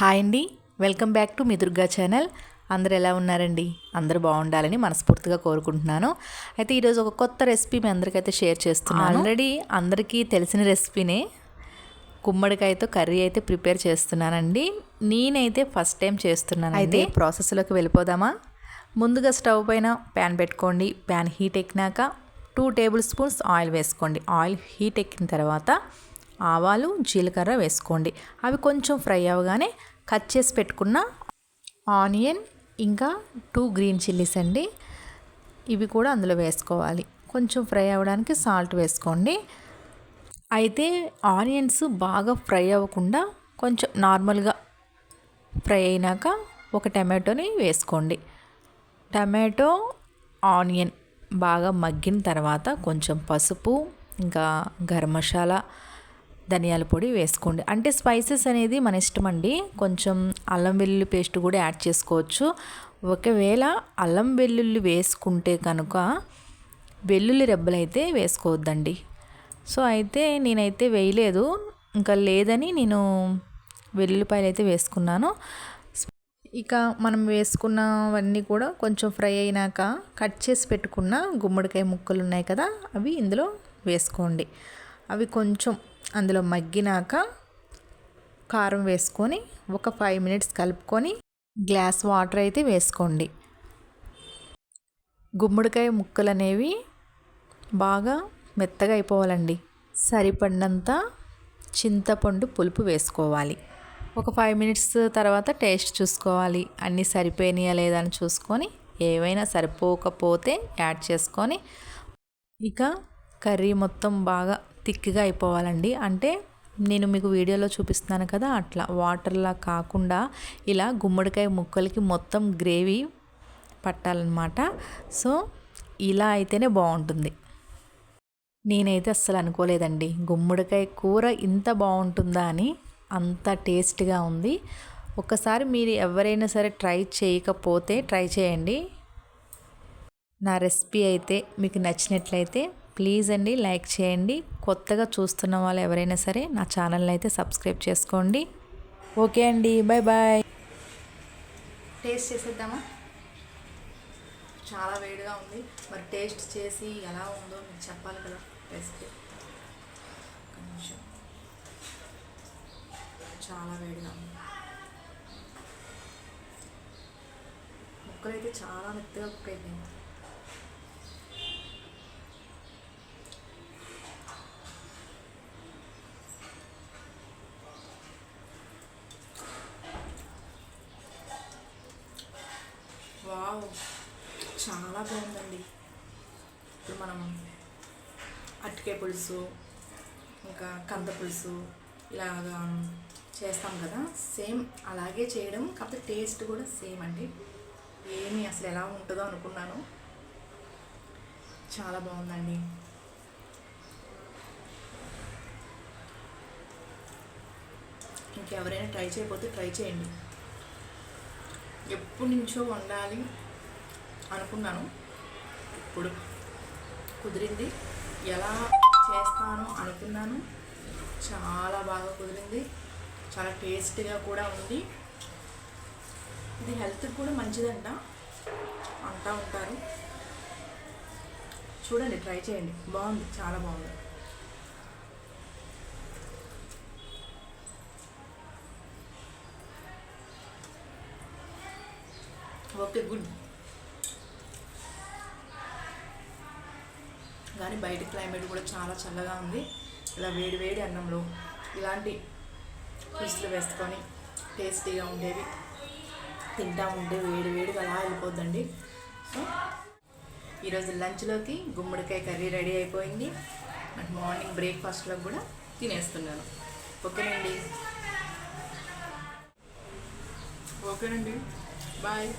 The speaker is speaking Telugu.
హాయ్ అండి. వెల్కమ్ బ్యాక్ టు మీ దుర్గా ఛానల్. అందరు ఎలా ఉన్నారండి? అందరూ బాగుండాలని మనస్ఫూర్తిగా కోరుకుంటున్నాను. అయితే ఈరోజు ఒక కొత్త రెసిపీ మీ అందరికైతే షేర్ చేస్తున్నాను. ఆల్రెడీ అందరికీ తెలిసిన రెసిపీనే గుమ్మడికాయతో కర్రీ అయితే ప్రిపేర్ చేస్తున్నానండి. నేనైతే ఫస్ట్ టైం చేస్తున్నాను అయితే ప్రాసెస్లోకి వెళ్ళిపోదామా? ముందుగా స్టవ్ పైన ప్యాన్ పెట్టుకోండి. ప్యాన్ హీట్ ఎక్కినాక టూ టేబుల్ స్పూన్స్ ఆయిల్ వేసుకోండి. ఆయిల్ హీట్ ఎక్కిన తర్వాత ఆవాలు జీలకర్ర వేసుకోండి. అవి కొంచెం ఫ్రై అవ్వగానే కట్ చేసి పెట్టుకున్న ఆనియన్ ఇంకా టూ గ్రీన్ చిల్లీస్ అండి. ఇవి కూడా అందులో వేసుకోవాలి. కొంచెం ఫ్రై అవ్వడానికి సాల్ట్ వేసుకోండి. అయితే ఆనియన్స్ బాగా ఫ్రై అవ్వకుండా కొంచెం నార్మల్గా ఫ్రై అయినాక ఒక టమాటోని వేసుకోండి. టమాటో ఆనియన్ బాగా మగ్గిన తర్వాత కొంచెం పసుపు ఇంకా గరం మసాలా ధనియాల పొడి వేసుకోండి. అంటే స్పైసెస్ అనేది మన ఇష్టం అండి. కొంచెం అల్లం వెల్లుల్లి పేస్ట్ కూడా యాడ్ చేసుకోవచ్చు. ఒకవేళ అల్లం వెల్లుల్లి వేసుకుంటే కనుక వెల్లుల్లి రెబ్బలు అయితే వేసుకోవద్దండి. సో అయితే నేనైతే వేయలేదు. ఇంకా లేదని నేను వెల్లుల్లిపాయలు అయితే వేసుకున్నాను. ఇక మనం వేసుకున్నవన్నీ కూడా కొంచెం ఫ్రై అయినాక కట్ చేసి పెట్టుకున్న గుమ్మడికాయ ముక్కలు ఉన్నాయి కదా అవి ఇందులో వేసుకోండి. అవి కొంచెం అందులో మగ్గినాక కారం వేసుకొని ఒక ఫైవ్ మినిట్స్ కలుపుకొని గ్లాస్ వాటర్ అయితే వేసుకోండి. గుమ్మడికాయ ముక్కలు అనేవి బాగా మెత్తగా అయిపోవాలండి. సరిపడినంత చింతపండు పులుపు వేసుకోవాలి. ఒక ఫైవ్ మినిట్స్ తర్వాత టేస్ట్ చూసుకోవాలి. అన్నీ సరిపోయినాయా లేదా అని చూసుకొని ఏవైనా సరిపోకపోతే యాడ్ చేసుకొని ఇక కర్రీ మొత్తం బాగా థిక్గా అయిపోవాలండి. అంటే నేను మీకు వీడియోలో చూపిస్తున్నాను కదా అట్లా వాటర్లా కాకుండా ఇలా గుమ్మడికాయ ముక్కలకి మొత్తం గ్రేవీ పట్టాలన్నమాట. సో ఇలా అయితేనే బాగుంటుంది. నేనైతే అస్సలు అనుకోలేదండి. గుమ్మడికాయ కూర ఇంత బాగుంటుందా అని అంత టేస్ట్గా ఉంది. ఒకసారి మీరు ఎవరైనా సరే ట్రై చేయకపోతే ట్రై చేయండి. నా రెసిపీ అయితే మీకు నచ్చినట్లయితే ప్లీజ్ అండి లైక్ చేయండి. కొత్తగా చూస్తున్న వాళ్ళు ఎవరైనా సరే నా ఛానల్ని అయితే సబ్స్క్రైబ్ చేసుకోండి. ఓకే అండి. బాయ్ బాయ్ టేస్ట్ చేసేద్దామా? చాలా వేడిగా ఉంది. మరి టేస్ట్ చేసి ఎలా ఉందో మీకు చెప్పాలి కదా. టేస్ట్ చాలా వేడిగా ఉంది. ముక్కలైతే చాలా మెత్తగా కుక్ అయిపోయింది. చాలా బాగుందండి. ఇప్పుడు మనం అట్టికే పులుసు ఇంకా కంద పులుసు ఇలాగా చేస్తాం కదా సేమ్ అలాగే చేయడం కాకపోతే టేస్ట్ కూడా సేమ్ అండి. ఏమి అసలు ఎలా ఉంటుందో అనుకున్నాను. చాలా బాగుందండి. ఇంకెవరైనా ట్రై చేయకపోతే ట్రై చేయండి. ఎప్పటి నుంచో వండాలి. అనుకున్నాను. ఇప్పుడు కుదిరింది. ఎలా చేస్తాను అనుకున్నాను. చాలా బాగా కుదిరింది. చాలా టేస్టీగా కూడా ఉంది. ఇది హెల్త్కి కూడా మంచిదంట. అంటూ ఉంటారు. చూడండి ట్రై చేయండి. బాగుంది చాలా బాగుంది. Okay good. కానీ బయట క్లైమేట్ కూడా చాలా చల్లగా ఉంది. ఇలా వేడి వేడి అన్నంలో ఇలాంటి పులుసులు వేసుకొని టేస్టీగా ఉండేవి. తింటా ఉంటే వేడి వేడిగా అలా వెళ్ళిపోద్దండి. సో ఈరోజు లంచ్లోకి గుమ్మడికాయ కర్రీ రెడీ అయిపోయింది. అండ్ మార్నింగ్ బ్రేక్ఫాస్ట్లో కూడా తినేస్తున్నాను. ఓకేనండి. ఓకేనండి. బాయ్.